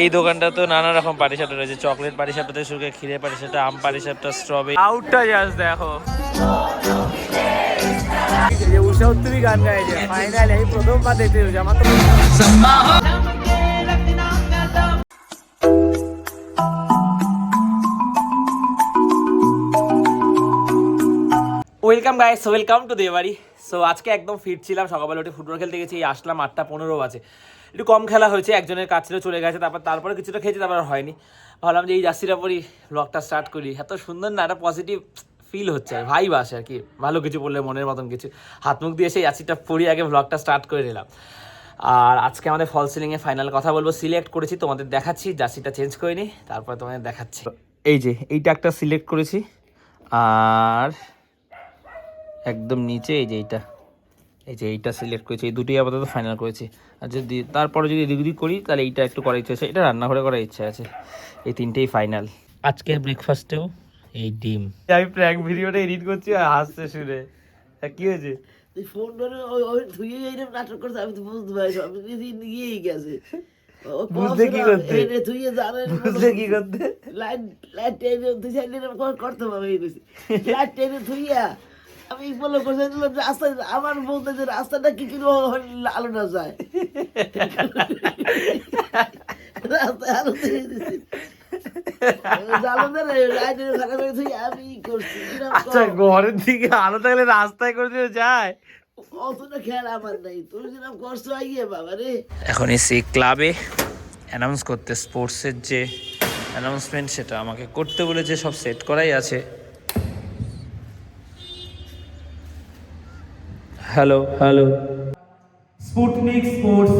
এই দোকানটা তো নানা রকম পাটিসাপটা রয়েছে। চকলেট পাটিসাপটা থেকে শুরু করে ক্ষীরের পাটিসাপটা আম পাটিসাপটা স্ট্রবেরি আউটটা জাস্ট দেখো। উষা গান গাইছে ফাইনালি আমি প্রথমবার দেখতে আমার তো ওয়েলকাম গাইস ওয়েলকাম টু দেবাড়ি সো আজকে একদম ফিট ছিলাম সকালবেলা উঠে ফুটবল খেলতে গেছি আসলাম আটটা পনেরো আছে একটু কম খেলা হয়েছে, একজনের কাছ থেকে চলে গেছে, তারপর তারপরে কিছুটা খেয়েছি, তারপর হয়নি। ভাবলাম যে এই জার্সিটা পরি ব্লগটা স্টার্ট করি। এত সুন্দর না, একটা পজিটিভ ফিল হচ্ছে আর ভাই আসে আর কি। ভালো কিছু বললে মনের মতন কিছু। হাত মুখ দিয়ে সেই জার্সিটা পরি আগে ব্লগটা স্টার্ট করে নিলাম। আর আজকে আমাদের ফল সিলিংয়ে ফাইনাল কথা বলব। সিলেক্ট করেছি, তোমাদের দেখাচ্ছি, জার্সিটা চেঞ্জ করে নিই তারপরে তোমাদের দেখাচ্ছি। এই যে, এইটা একটা সিলেক্ট করেছি, আর একদম নিচে এই যে এইটা। এই যে এইটা সিলেক্ট করেছি এই দুটোই আপাতত ফাইনাল করেছি। আর যদি তারপরে যদি এদিক করি তাহলে এইটা একটু করার ইচ্ছা আছে। এটা রান্নাঘরে করার ইচ্ছা আছে। এই তিনটেই ফাইনাল আজকের ব্রেকফাস্টেও এই ডিম। আমি প্র্যাঙ্ক ভিডিওটা এডিট করছি আর হাসতে শুনে। কি হয়েছে? তুই ফোন ধরে ওই ওই ধুয়ে এইরকম নাটক করছে আমি তো বুঝতে পারি সব নিয়েই গেছে। ও বুঝতে কি করতে? ধুয়ে জানেন বুঝলে কি করতে? লাইট লাইট টেনে দুই সাইডে এরকম করে করতে পারবে লাইট টেনে ধুইয়া আমি ফলো করতে দিলাম রাস্তা আমার বলতে যে রাস্তাটা কি করে আলো না যায়। রাস্তায় আলো দিয়ে দিছি। করছি আচ্ছা ঘরের দিকে আলো থাকলে রাস্তায় করে দিয়ে যায়। অতটা খেয়াল আমার নাই। তোর যেরকম কষ্ট আইয়ে বাবা রে। এখন এসে ক্লাবে অ্যানাউন্স করতে স্পোর্টসের যে অ্যানাউন্সমেন্ট সেটা আমাকে করতে বলেছে সব সেট করাই আছে। Hello hello Sputnik sports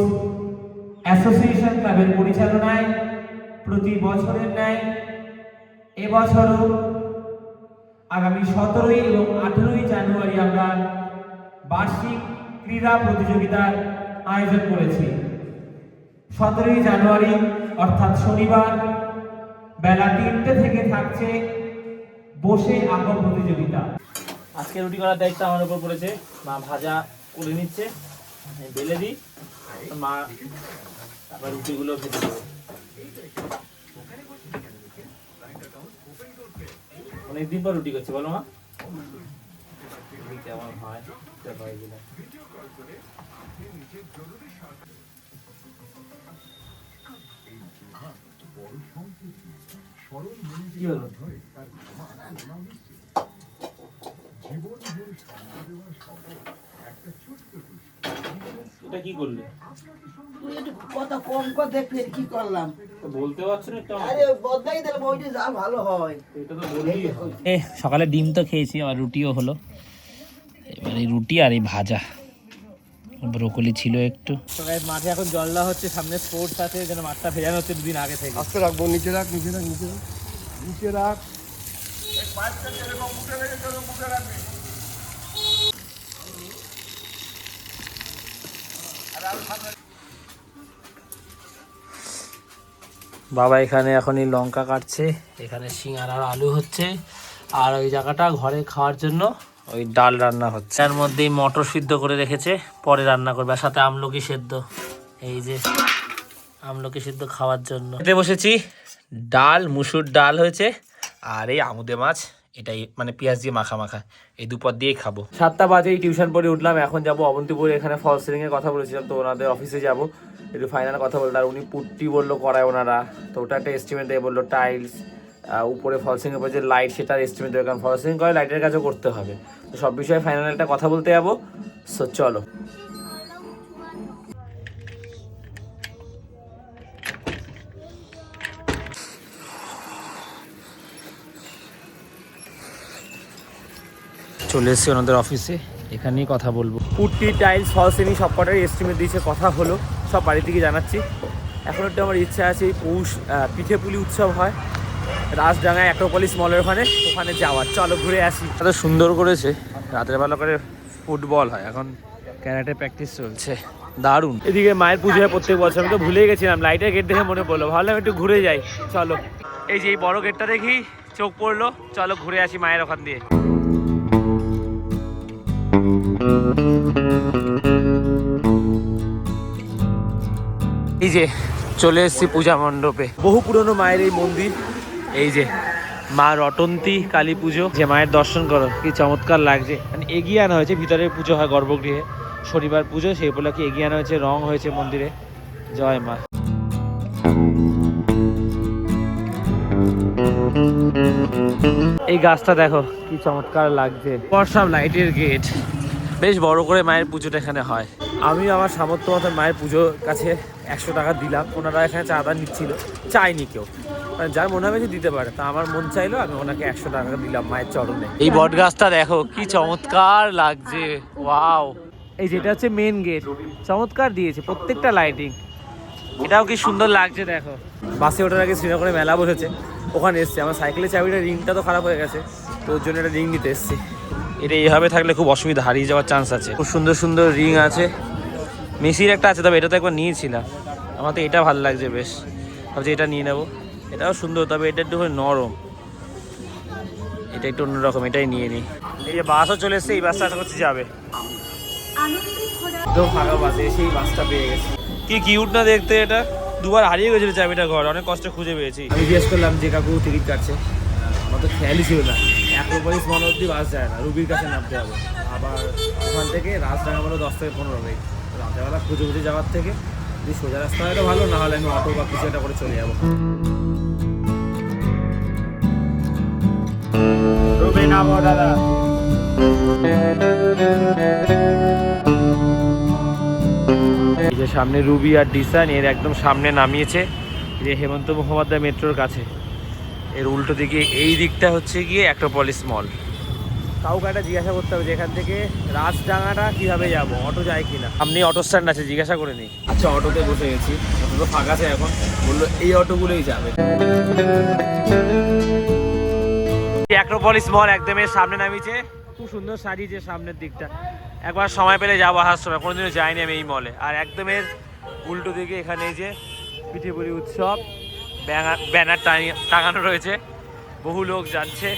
association ক্লাবের পরিচালনায় প্রতি বছরের ন্যায় এবছরও আগামী সতেরোই এবং আঠেরোই জানুয়ারি আমরা বার্ষিক ক্রীড়া প্রতিযোগিতার আয়োজন করেছি। সতেরোই জানুয়ারি, অর্থাৎ শনিবার, বেলা তিনটে থেকে থাকছে বসে আঁকো প্রতিযোগিতা। আজকে রুটি করার দায়িত্ব আমার উপর পড়েছে। মা ভাজা করে নিচ্ছে। বেলে দিই। মা তারপর রুটিগুলো ভেজে দেবে। অনেকদিন পর রুটি করছে, বলো মা। কেমন হয় কি হলো? এটা কি করলে? তুই একটু কথা কম কথা ফের কি করলাম। বলতে পারছ না আরে বদলাই দিলে বইটা যা ভালো হয়। এটা তো বললেই এ সকালে ডিম তো খেয়েছি আবার রুটিও হলো। এবার এই রুটি আর এই ভাজা। ব্রোকলি ছিল একটু। মাঠে এখন জল দেওয়া হচ্ছে সামনে স্পোর্টস আছে যেন মাঠটা ভেজানো হচ্ছে দুদিন আগে থেকে। আস্তে রাখব নিচে রাখ নিচে রাখ নিচে রাখ। নিচে রাখ। বাবা এখানে এখনই লঙ্কা কাটছে, এখানে সিঙ্গার আর আলু হচ্ছে, আর ওই জায়গাটা ঘরে খাওয়ার জন্য ওই ডাল রান্না হচ্ছে। তার মধ্যেই মটর সিদ্ধ করে রেখেছে, পরে রান্না করবে, আর সাথে আমলকি সেদ্ধ, এই যে আমলকি সিদ্ধ খাওয়ার জন্য। বসেছি, ডাল, মুসুর ডাল হয়েছে আর এই আমুদে মাছ, এটাই মানে পেঁয়াজ দিয়ে মাখা মাখা। এই দুপদ দিয়েই খাব। সাতটা বাজেই টিউশন পড়ে উঠলাম, এখন যাব অবন্তিপুরে, এখানে ফল সিলিং এর কথা বলেছিলাম তো, ওনাদের অফিসে যাব। একটু ফাইনাল কথা বলতে, আর উনি পুট্টি বলল করায় ওনারা, তো ওটা একটা এস্টিমেট দেবে বলল টাইলস উপরে ফল সিলিং এর যে লাইট সেটার এস্টিমেট দেবে, কারণ ফল সিলিং করে লাইটের কাজও করতে হবে। তো সব বিষয়ে ফাইনাল একটা কথা বলতে যাব। সো চলো। চলে এসেছি ওনাদের অফিসে এখানেই কথা বলব। টাইলস ফল সিলিং সব কটারই এস্টিমেট দিয়েছে কথা হলো। সব বাড়ি থেকে জানাচ্ছি। এখন একটু আমার ইচ্ছা আছে এই পৌষ পিঠে পুলি উৎসব হয়। রাজডাঙ্গায় অ্যাক্রোপলিস মলের ওখানে ওখানে যাওয়ার। চলো ঘুরে আসি। এত সুন্দর করেছে। রাতের বেলা করে ফুটবল হয়। এখন ক্যারাটে প্র্যাকটিস চলছে। দারুণ। এদিকে মায়ের পুজো হয় প্রত্যেক বছর। আমি তো ভুলে গেছিলাম। লাইটের গেট দেখে মনে পড়ল। ভাবলাম একটু ঘুরে যাই। চলো। এই যে এই বড় গেটটা দেখি চোখ পড়ল। চলো ঘুরে আসি মায়ের ওখান দিয়ে। এই যে চলে এসেছি পূজা মণ্ডপে। বহু পুরনো মায়ের এই মন্দির। এই যে মা রটন্তী কালী পুজো। যে মায়ের দর্শন করো কি চমৎকার লাগছে। মানে এগিয়ে আনা হয়েছে ভিতরে পুজো হয় গর্ভগৃহে। শনিবার পুজো সেই উপলক্ষে এগিয়ে আনা হয়েছে রং হয়েছে মন্দিরে। জয় মা। এই গাছটা দেখো কি চমৎকার লাগছে। বর্ষাম লাইটের গেট বেশ বড় করে মায়ের পুজোটা এখানে হয়। আমি আমার সামর্থ্য মতো মায়ের পুজোর কাছে একশো টাকা দিলাম। ওনারা এখানে চাঁদা নিচ্ছিল। চায়নি কেউ। মানে যার মনে হবে যে দিতে পারে। তা আমার মন চাইলো আমি ওনাকে একশো টাকা দিলাম মায়ের চরণে। এই বট গাছটা দেখো কি চমৎকার লাগছে। ওয়াও। এই যেটা হচ্ছে মেন গেট চমৎকার দিয়েছে প্রত্যেকটা লাইটিং এটাও কি সুন্দর লাগছে দেখো। বাসে ওঠার আগে শ্রীনগরে মেলা বসেছে। ওখানে এসছে। আমার সাইকেলের চাবিটা রিংটা তো খারাপ হয়ে গেছে। তো ওর জন্য একটা রিং নিতে এসছি। এটা এইভাবে থাকলে খুব অসুবিধা, হারিয়ে যাওয়ার চান্স আছে। খুব সুন্দর সুন্দর রিং আছে। মেসির একটা আছে, তবে এটা তো একবার নিয়েছিলাম। আমার তো এটা ভালো লাগছে বেশ। ভাবছি এটা নিয়ে নেব। এটাও সুন্দর, তবে এটা একটু নরম। এটা একটু অন্যরকম, এটাই নিয়ে নিই। এই যে বাসও চলে এসছে, এই বাসটা আশা করছি যাবে। একদম ফাঁকা এসে এই বাসটা পেয়ে গেছে। কি কিউট না দেখতে এটা? দুবার হারিয়ে গেছিল চাবিটা ঘর, অনেক কষ্ট খুঁজে পেয়েছি। আমি জিজ্ঞেস করলাম যে, কাকু টিকিট কাটছে? আমার তো খেয়ালই ছিল না। অ্যাক্রোপলিস মনে অব্দি বাস যায় না। রুবির কাছে নামতে হবে। আবার ওখান থেকে রাজডাঙ্গা বলো দশ থেকে পনেরো মিনিট। রাতেবেলা খুঁজে খুঁজে যাওয়ার থেকে যদি সোজা রাস্তা হয় তো ভালো না হলে আমি অটো বা কিছু একটা করে চলে যাব। রুবি নামো দাদা। এই যে সামনে রুবি আর ডিসান এর একদম সামনে নামিয়েছে। এই যে হেমন্ত মুখোপাধ্যায় মেট্রোর কাছে। এর উল্টো দিকে এই দিকটা হচ্ছে গিয়ে অ্যাক্রোপলিস মল কাউকে একটা জিজ্ঞাসা করতে হবে যে এখান থেকে রাজডাঙ্গাটা কীভাবে যাব অটো যায় কিনা। আপনি অটো স্ট্যান্ড আছে জিজ্ঞাসা করে নিই আচ্ছা অটোতে বসে গেছি। অটো তো ফাঁকা আছে এখন। বলল এই অটোগুলোই যাবে। অ্যাক্রোপলিস মল একদম এর সামনে নামিয়েছে। খুব সুন্দর সাজিয়েছে সামনের দিকটা। একবার সময় পেলে যাব আসার সময় কোনোদিনও যাইনি আমি এই মলে আর একদম এর উল্টো দিকে এখানে এই যে পিঠেপুলি উৎসব। ব্যানার টাঙানো রয়েছে। বহু লোক যাচ্ছে।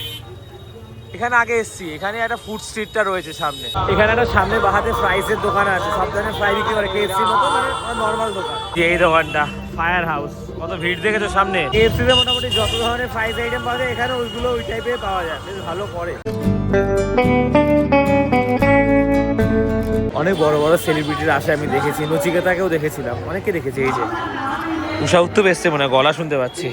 এখানে আগে এসছি। এখানে একটা ফুড স্ট্রিটটা রয়েছে সামনে। এখানে একটা সামনে বাহাতে ফ্রাইসের দোকান আছে। সব ধরনের ফ্রাই বিক্রি করে কেএফসি মতো মানে নর্মাল দোকান। এই দোকানটা ফায়ার হাউস কত ভিড় দেখেছ সামনে? কেএফসি তে মোটামুটি যত ধরনের ফ্রাইস আইটেম পাওয়া যায় এখানে ওইগুলো ওই টাইপের পাওয়া যায়। বেশ ভালো করে। অনেক বড় বড় সেলিব্রিটির আসে আমি দেখেছি। নচিকেতাকেও দেখেছিলাম। অনেকে দেখেছি এই যে। উষা উত্তপ এসছে মনে গলা শুনতে পাচ্ছি।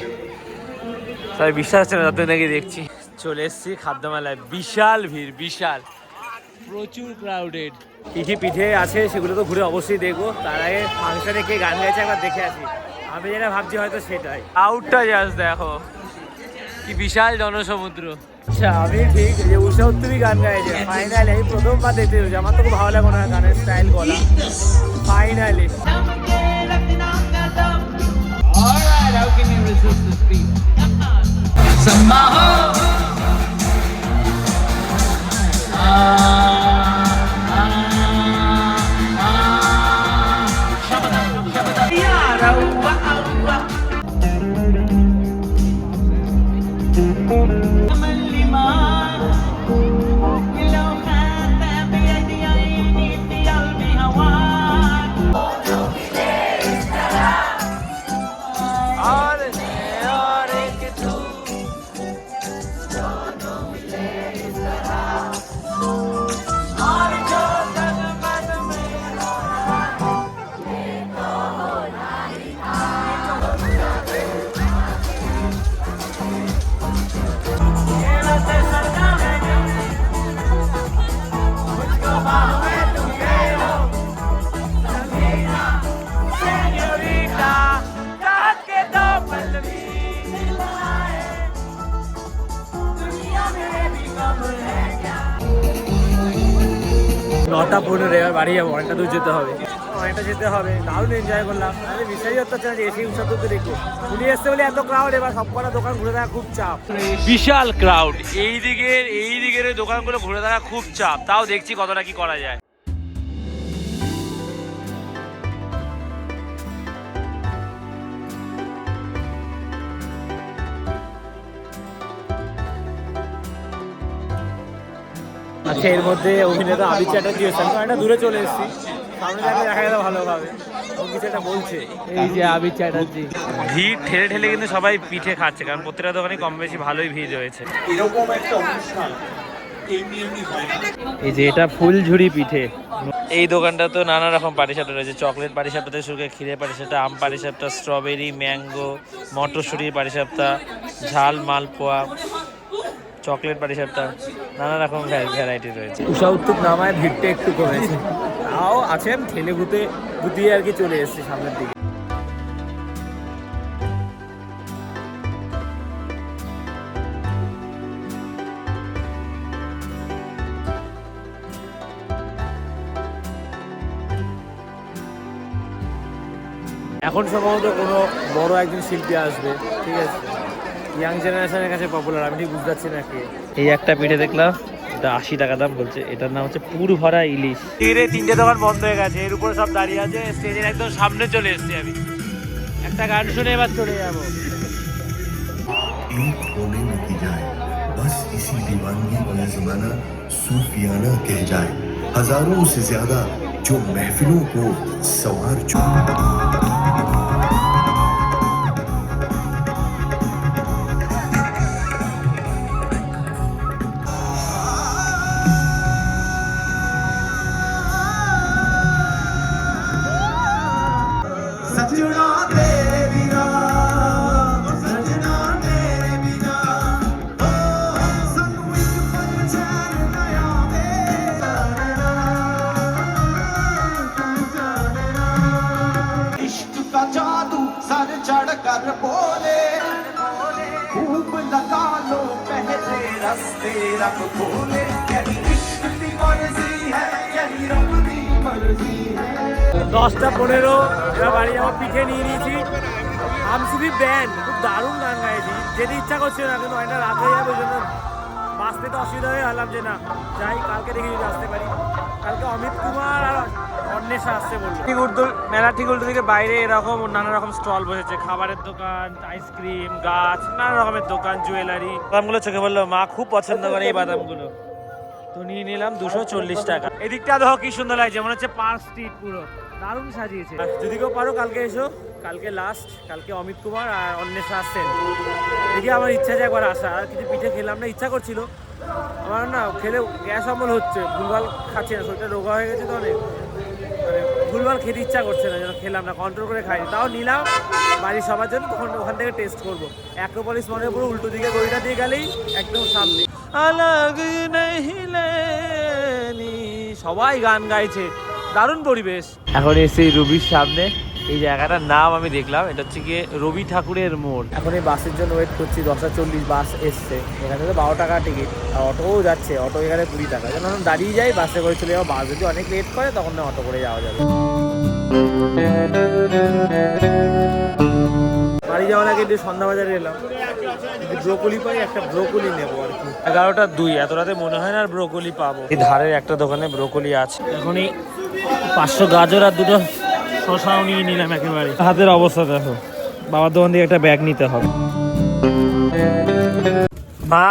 তাই বিশ্বাস হচ্ছে না, যতদিন আগে দেখছি। চলে এসেছি খাদ্য মেলায় বিশাল ভিড়, বিশাল। প্রচুর ক্রাউডেড কি পিঠে আছে সেগুলো তো ঘুরে অবশ্যই দেখব। তার আগে ফাংশনে কে গান গাইছে একবার দেখে আসি। আমি যেটা ভাবছি হয়তো সেটাই। আউটটা জাস্ট দেখো। কি বিশাল জনসমুদ্র। আচ্ছা আমি ঠিক যে উষা উত্তরই গান গাইছে। ফাইনালি আমি প্রথমবার দেখতে আমার তো খুব ভালো লাগে না গানের স্টাইল গলা। Finally Samaho! Uh, ah. নটা পনেরো এবার বাড়ি যাব, অনেকটা দূর যেতে হবে। অনেকটা যেতে হবে, দারুণ এনজয় করলাম। আমি বিশ্বাসই করতে না যে এসে উৎসব তো দেখব ঘুরে এসছে বলে এত ক্রাউড এবার সব কটা দোকান ঘুরে দেখা খুব চাপ। বিশাল ক্রাউড এই দিকের এই দিকের দোকানগুলো ঘুরে দেখা খুব চাপ। তাও দেখছি কতটা কি করা যায়। এর মধ্যে অভিনেতা আবির চ্যাটার্জি এসেছেন। আমি একটা দূরে চলে এসেছি। সামনে থাকলে দেখা গেলে কিছু একটা বলছে। এই যে আবির চ্যাটার্জি। ভিড় ঠেলে ঠেলে কিন্তু সবাই পিঠে খাচ্ছে কারণ প্রত্যেকটা দোকানে কম বেশি ভালোই ভিড় রয়েছে। এই যে এটা ফুলঝুরি পিঠে। এই দোকানটা তো নানা রকম পাটিসাপটা রয়েছে। চকলেট পাটিসাপটা থেকে শুরু করে ক্ষীরের পাটিসাপটা আম পাটিসাপটা স্ট্রবেরি ম্যাঙ্গো মটরশুঁটির পাটিসাপটা ঝাল মালপোয়া। চকলেট পাটিসাপটা নানা রকম ভ্যারাইটি রয়েছে। উষা উত্তুপ নামায় ভিড়টা একটু কমেছে। তাও আছেন ঠেলে গুতে গুতিয়ে আর কি চলে এসেছে সামনের দিকে। এখন সম্ভবত কোনো বড় একজন শিল্পী আসবে ঠিক আছে? ইয়াং জেনারেশনের কাছে পপুলার আমি ঠিক বুঝতে পারছি না কে এই একটা পিঠে দেখলাম এটা আশি টাকা দাম বলছে এটার নাম হচ্ছে পুর ভরা ইলিশ তীরে তিনটে দোকান বন্ধ হয়ে গেছে এর উপরে সব দাঁড়িয়ে আছে স্টেজের একদম সামনে চলে এসেছি আমি একটা গান শুনে এবার চলে যাবো एक होने न की जाए बस इसी दीवानगी को यह जमाना सूफियाना कह जाए हजारों से ज्यादा जो महफिलों को सवार चुका रस्ते रब खोले यही इश्क की मर्जी है यही रब की मर्जी है দশটা পনেরো এবার বাড়ি যাওয়ার পিঠে নিয়ে নিয়েছি আমসুবি ব্যান্ড খুব দারুণ গান গাইছি যেতে ইচ্ছা করছে না কিন্তু অনেকটা রাত হয়ে যাবে ওই জন্য বাঁচতে তো অসুবিধা হয়ে গেলাম যে না যাই কালকে দেখি যদি আসতে পারি। কালকে অমিত কুমার আর অন্বেষা আসছে বলল। ঠিক উর্দু মেলা ঠিক উল্টো দিকে বাইরে এরকম নানা রকম স্টল বসেছে। খাবারের দোকান আইসক্রিম গাছ নানা রকমের দোকান জুয়েলারি। বাদামগুলো চোখে বলল মা খুব পছন্দ করে এই বাদামগুলো। তো নিয়ে নিলাম দুশো চল্লিশ টাকা। এদিকটা দেখো কি সুন্দর লাগছে মনে হচ্ছে পার্ক স্ট্রিট পুরো। দারুণ সাজিয়েছে। যদি কেউ পারো কালকে এসো। কালকে লাস্ট কালকে অমিত কুমার আর অন্বেষা আসছেন দেখি আমার ইচ্ছা আছে একবার আসা, আর কিছু পিঠে খেলাম না, ইচ্ছা করছিল। আমার না খেলে গ্যাস অম্বল হচ্ছে, ভুলভাল খাচ্ছে না, শরীরটা রোগা হয়ে গেছে তো অনেক। মানে ভুলভাল খেতে ইচ্ছা করছে না, যেন খেলাম না কন্ট্রোল করে খাইনি। তাও নিলাম, বাড়ির সবার জন্য তখন ওখান থেকে টেস্ট করব। অ্যাক্রোপলিস মনে পুরো উল্টো দিকে গড়িটা দিয়ে গেলেই একদম সামনে। আলাগ সবাই গান গাইছে, দারুণ পরিবেশ। এখন এসে রবির সামনে। এই জায়গাটার নাম আমি দেখলাম এটা হচ্ছে গিয়ে রবি ঠাকুরের মোড়। এখন এই বাসের জন্য ওয়েট করছি দশটা চল্লিশ বাস এসছে। এখানে তো বারো টাকা টিকিট আর অটোও যাচ্ছে অটো এখানে কুড়ি টাকা। যেন দাঁড়িয়ে যাই বাসে করে চলে যাব। বাস যদি অনেক লেট করে তখন না অটো করে যাওয়া যাবে। বাড়ি যাওয়ার আগে একটু সন্ধ্যা বাজারে এলাম ব্রোকলি পাই একটা ব্রোকলি নেব আর কি। এগারোটা দুই এত রাতে মনে হয় না আর ব্রোকলি পাবো। এই ধারের একটা দোকানে ব্রোকলি আছে। এখনই পাঁচশো গাজর আর দুটো শশাও নিয়ে নিলাম একেবারে। হাতের অবস্থা দেখো। বাবার দোকান থেকে একটা ব্যাগ নিতে হবে। মা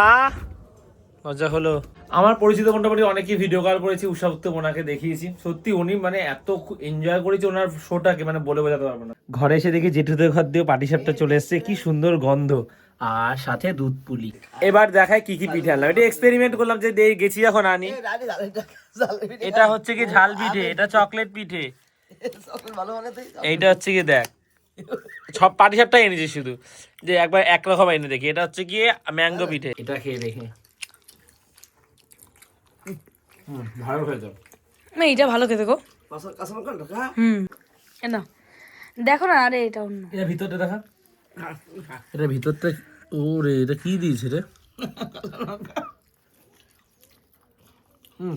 মজা হলো। আমার পরিচিত মোটামুটি অনেকেই ভিডিও কল করেছি উষা উত্তম ওনাকে দেখিয়েছি। সত্যি উনি মানে এত এনজয় করেছে ওনার শোটাকে মানে বলে বোঝাতে পারব না। ঘরে এসে দেখি জেঠুদের ঘর দিয়ে পাটি সাপটা চলে এসেছে। কি সুন্দর গন্ধ। আর সাথে দুধ পুলি। এবার দেখায় কি কি পিঠে আনলাম। এটা এক্সপেরিমেন্ট করলাম যে গেছি এখন আনি। এটা হচ্ছে কি ঝাল পিঠে এটা চকলেট পিঠে। এইটা হচ্ছে কি দেখ সব পাটি সাপটা এনেছি শুধু। যে একবার একরকম এনে দেখি এটা হচ্ছে গিয়ে ম্যাঙ্গো পিঠে। এটা খেয়ে দেখি। ভালো খেতে না এটা ভালো খেতে গো। হুম এ না। দেখো না আরে এটা অন্য। এটা ভিতরটা দেখা। এটা ভিতরটা ও রে এটা কি দিয়েছে রে? হুম।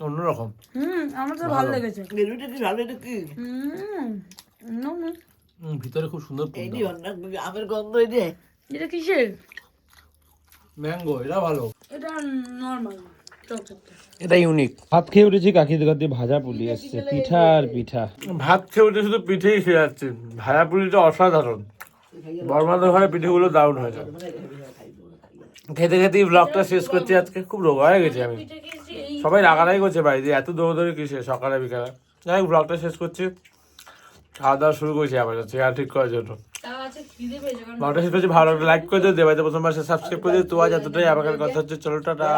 অন্যরকম। হুম আমার তো ভালো। লেগেছে। এটা কি ভালো এটা কি? হুম ভিতরে খুব সুন্দর এটি অন্য আমের গন্ধ এটি এটা কিসের? ম্যাঙ্গো এটা ভালো। এটা নর্মাল এটা ইউনিক। ভাত খেয়ে উঠেছি কাকিদের কাছে ভাজা পুলি আসছে পিঠা আর পিঠা। ভাত খেয়ে উঠে শুধু পিঠেই খেয়ে যাচ্ছে। ভাজা পুলিটা অসাধারণ। বর্মাদের ঘরে পিঠেগুলো দারুণ হয়েছে খেতে খেতেই ব্লগটা শেষ করছি আজকে। খুব রোগা হয়ে গেছি আমি। সবাই রাগারাই করছে বাড়িতে এত দৌড়দৌড়ি কিসে সকালে বিকালে। যাই হোক ব্লগটা শেষ করছি। খাওয়া দাওয়া শুরু করেছি আবার চেয়ার ঠিক করার জন্য। ব্লগটা শেষ করছি ভালো লাইক করে দিও দেবাইতে প্রথমবার সাবস্ক্রাইব করে দিও। তো আজ এতটাই আবার কথা হচ্ছে। চলো টাটা।